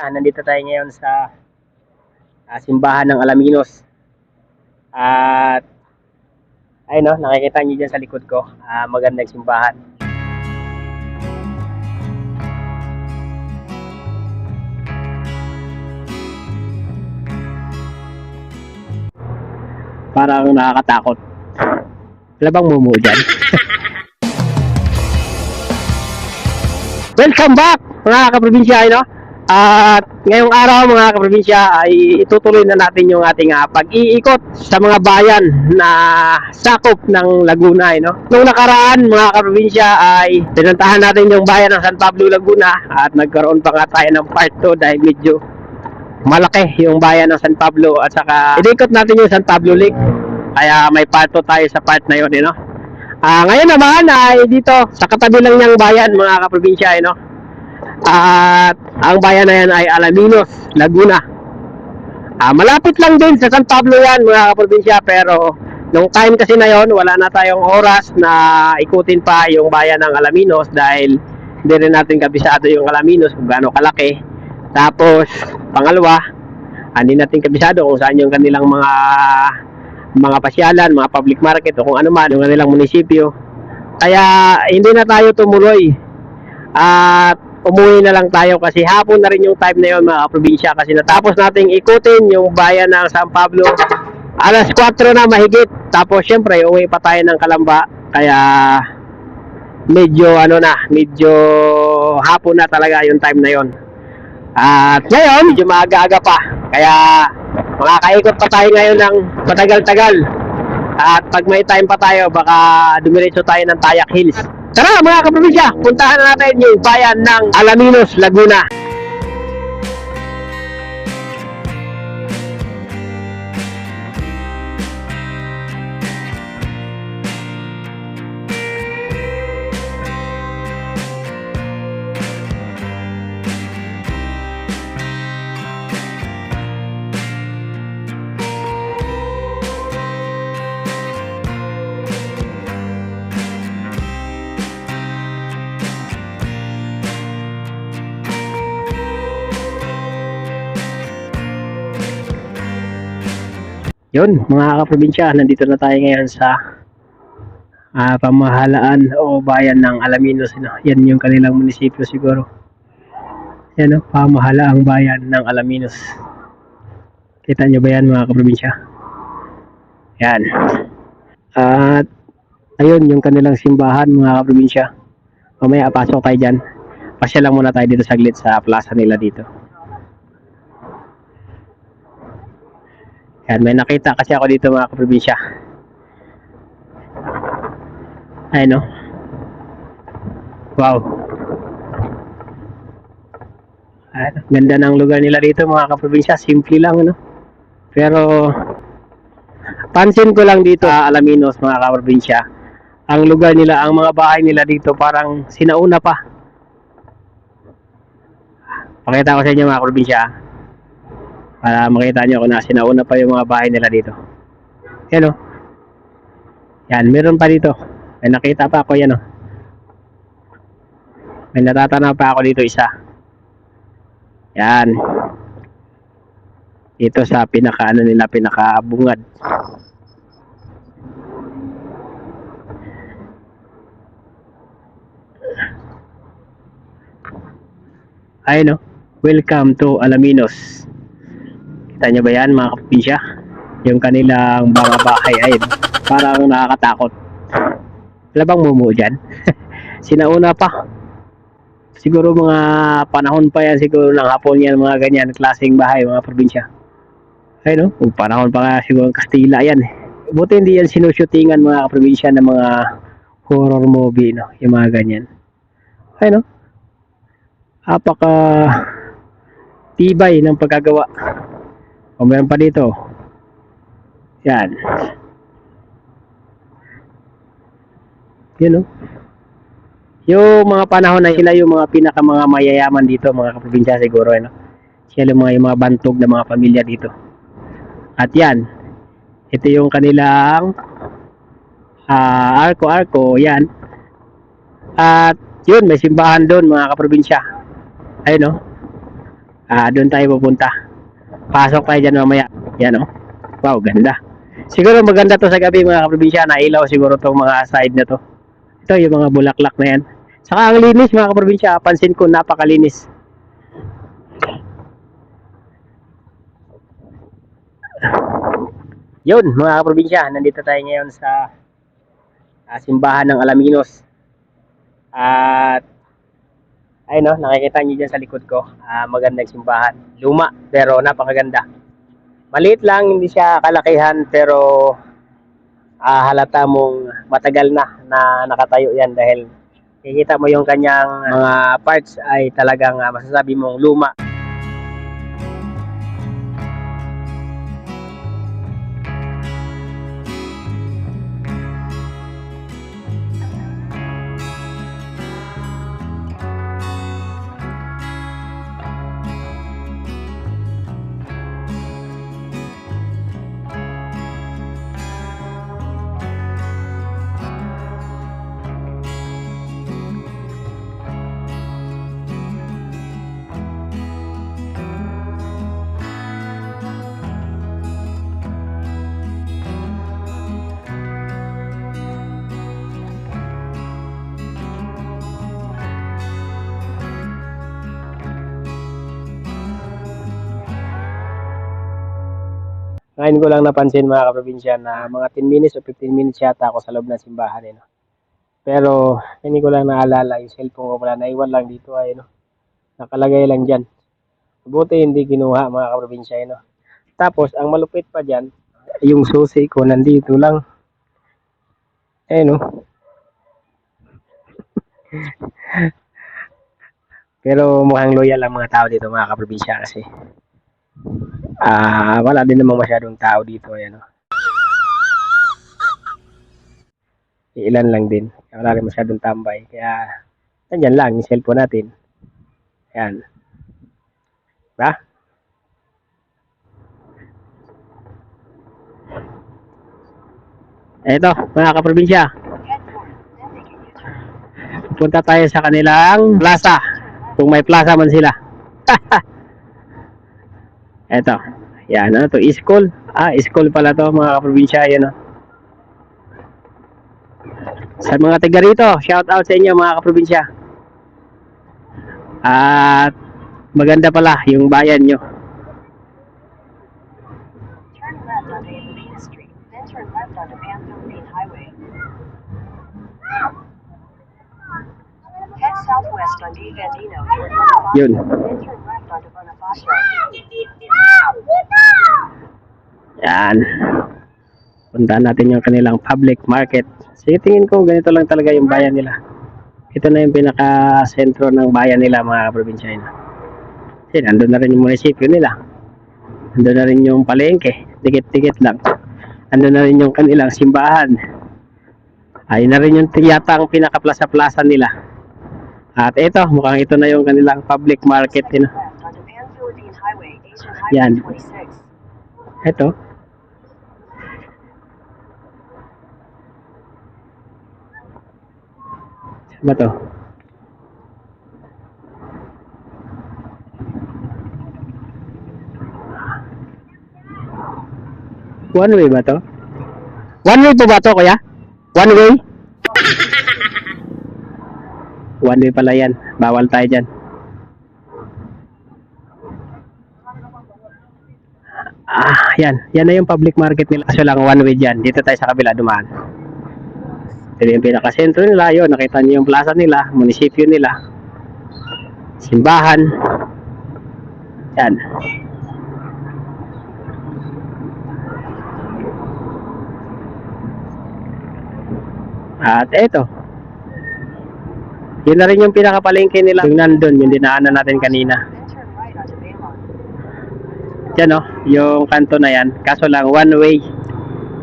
Yan, nandito tayo ngayon sa ah, simbahan ng Alaminos. At ayun no, nakikita niyo dyan sa likod ko, ah, magandang simbahan. Parang nakakatakot. Wala bang mumu dyan? Welcome back mga kaprobinsya, no? At ngayong araw mga kaprobinsya ay itutuloy na natin yung ating ah, pag-iikot sa mga bayan na sakop ng Laguna, eh, no? Nung nakaraan mga kaprobinsya ay pinuntahan natin yung bayan ng San Pablo, Laguna at nagkaroon pa nga tayo ng part 2 dahil medyo malaki yung bayan ng San Pablo at saka inikot natin yung San Pablo Lake kaya may part 2 tayo sa part na yun, eh, no? Ah, ngayon naman ay dito sa katabi lang niyang bayan mga kaprobinsya, eh, no? At ang bayan na yan ay Alaminos, Laguna. Ah, malapit lang din sa San Pablo yan mga kaprobinsya pero nung time kasi na yon wala na tayong oras na ikutin pa yung bayan ng Alaminos dahil hindi rin natin kabisado yung Alaminos kung gaano kalaki. Tapos pangalawa, ah, hindi natin kabisado kung saan yung kanilang mga mga pasyalan, mga public market o kung ano man yung kanilang munisipyo. Kaya hindi na tayo tumuloy at umuwi na lang tayo kasi hapon na rin yung time na yun mga probinsya. Kasi natapos nating ikutin yung bayan ng San Pablo. Alas 4 na mahigit. Tapos syempre uwi pa tayo ng Kalamba. Kaya medyo ano na medyo hapon na talaga yung time na yon at ngayon medyo maaga-aga pa. Kaya makakaikot pa tayo ngayon ng matagal-tagal. At pag may time pa tayo baka dumiretso tayo ng Tayak Hills Tara mga kaprobinsya, puntahan na natin yung bayan ng Alaminos, Laguna. Yun, mga kaprobinsya, nandito na tayo ngayon sa ah, pamahalaan o bayan ng Alaminos. No? Yan yung kanilang munisipyo siguro. Yan, no? pamahalaang bayan ng Alaminos. Kita nyo ba yan mga kaprobinsya? Yan. At ayun yung kanilang simbahan mga kaprobinsya. Mamaya pasok tayo dyan. Pasya lang muna tayo dito saglit sa plaza nila dito. Yan, may nakita kasi ako dito mga kaprobinsya. Ayun no. Wow. Ayun, ganda ng lugar nila dito mga kaprobinsya. Simple lang, no? Pero, pansin ko lang dito sa Alaminos mga kaprobinsya. Ang lugar nila, ang mga bahay nila dito parang sinauna pa. Pakita ko sa inyo mga kaprobinsya. Para makita nyo kung na sinauna pa yung mga bahay nila dito. Yan o. Yan, meron pa dito. May nakita pa ako yan o. May natatanaw pa ako dito isa. Yan. Dito sa pinaka ano nila, pinaka bungad. Ayun o. Welcome to Alaminos. Kita nyo ba yan mga kapinsya? Yung kanilang mga bahay ay parang nakakatakot. Wala bang mumu dyan? Sinauna pa. Siguro mga panahon pa yan, siguro ng hapon yan, mga ganyan, klaseng bahay, mga probinsya. Ay no, kung panahon pa nga siguro ng Kastila yan. eh. Buti hindi yan sinushootingan mga probinsya ng mga horror movie, no? Yung mga ganyan. Ay no, apaka tibay ng pagkagawa. O meron pa dito. Yan. Yun o. Yung mga panahon na sila yung mga pinaka mga mayayaman dito, mga kaprobinsya siguro. Ano? Sila yung mga, yung mga bantog na mga pamilya dito. At yan. Ito yung kanilang ah, arko-arko. Yan. At yun, may simbahan doon mga kaprobinsya. Ayun o. Ah, doon tayo pupunta. Pasok tayo dyan mamaya. Yan oh. Wow, ganda. Siguro maganda to sa gabi mga kaprobinsya. Nailaw siguro tong mga side na to. Ito yung mga bulaklak na yan. Saka ang linis mga kaprobinsya. Pansin ko napakalinis. Yun mga kaprobinsya. Nandito tayo ngayon sa ah, simbahan ng Alaminos. At ayun no, nakikita niyo dyan sa likod ko. Ah, magandang simbahan. Luma pero napakaganda. Maliit lang, hindi siya kalakihan pero ah, halata mong matagal na na nakatayo yan dahil kikita mo yung kanyang mga parts ay talagang ah, masasabi mong luma. Ngayon ko lang napansin mga kaprobinsya na mga 10 minutes o 15 minutes yata ako sa loob ng simbahan. Eh, no? Pero hindi ko lang naalala yung cellphone ko pala naiwan lang dito ay no. Nakalagay lang diyan. Buti hindi kinuha mga kaprobinsya eh, no. Tapos ang malupit pa diyan, yung susi ko nandito lang. Eh no. Pero mukhang loyal ang mga tao dito mga kaprobinsya kasi Ah, wala din namang masyadong tao dito, ayan oh. Ilan lang din. Wala rin masyadong tambay. Kaya, nandyan lang, yung cellphone natin. Ayan. Diba? Eto, mga kaprobinsya. Punta tayo sa kanilang plaza. Kung may plaza man sila. Eto. Yan, ano to? School. Ah, school pala to, mga kaprobinsya. Yan, oh. Sa mga taga rito, shout out sa inyo, mga kaprobinsya. At maganda pala yung bayan nyo. Turn Yun. Yan. Puntahan natin yung kanilang public market. Sige, tingin ko ganito lang talaga yung bayan nila. Ito na yung pinaka-sentro ng bayan nila, mga kaprobinsya. yun. Kasi nandun na rin yung munisipyo nila. Nandun na rin yung palengke. Dikit-dikit lang. Nandun na rin yung kanilang simbahan. Ayun na rin yung yata ang pinaka-plaza-plaza nila. At ito, mukhang ito na yung kanilang public market. Yun. Left onto Pan Philippine Highway, Asian Highway Yan. 26. Ito. Ba to? One way ba to? One way po ba to, kuya? One way? One way pala yan. Bawal tayo dyan. Ah, yan. Yan na yung public market nila. Kaso lang one way dyan. Dito tayo sa kabila dumaan. Ito yung pinakasentro nila. Yun, nakita niyo yung plaza nila, munisipyo nila. Simbahan. Yan. At eto. Yun na rin yung pinakapalengke nila. Yung nandun, yung dinaanan natin kanina. Then turn right onto Baylon. Diyan oh, yung kanto na yan. Kaso lang, one way.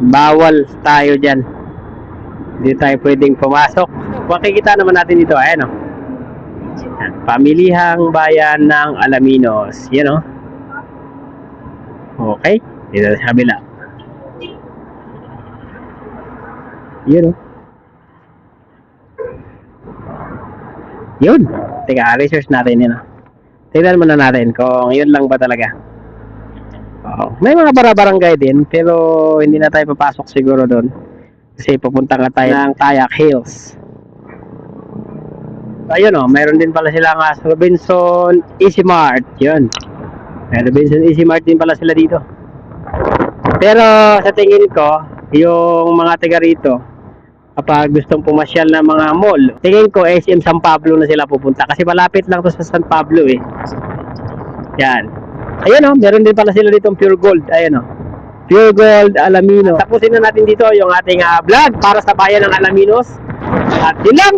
Bawal tayo dyan. Hindi tayo pwedeng pumasok. Makikita naman natin dito, ayan oh. Yan, Pamilihang bayan ng Alaminos. Yan oh. Okay, dito sa kabila. Yun oh. Yun. Teka, research natin yun oh. Tingnan muna natin kung yun lang ba talaga. May mga barabarangay din, pero hindi na tayo papasok siguro doon. Kasi pupunta nga tayo ng Tayak Hills. Ayun o, mayroon din pala sila nga sa Robinson Easy Mart. Yun. May Robinson Easy Mart din pala sila dito. Pero sa tingin ko, yung mga taga rito, kapag gustong pumasyal ng mga mall, tingin ko SM San Pablo na sila pupunta. Kasi malapit lang to sa San Pablo eh. Yan. Ayun o, meron din pala sila dito pure gold. Ayun o. Pure Gold Alamino. Tapusin na natin dito yung ating ah, vlog para sa bayan ng Alaminos. At yun lang.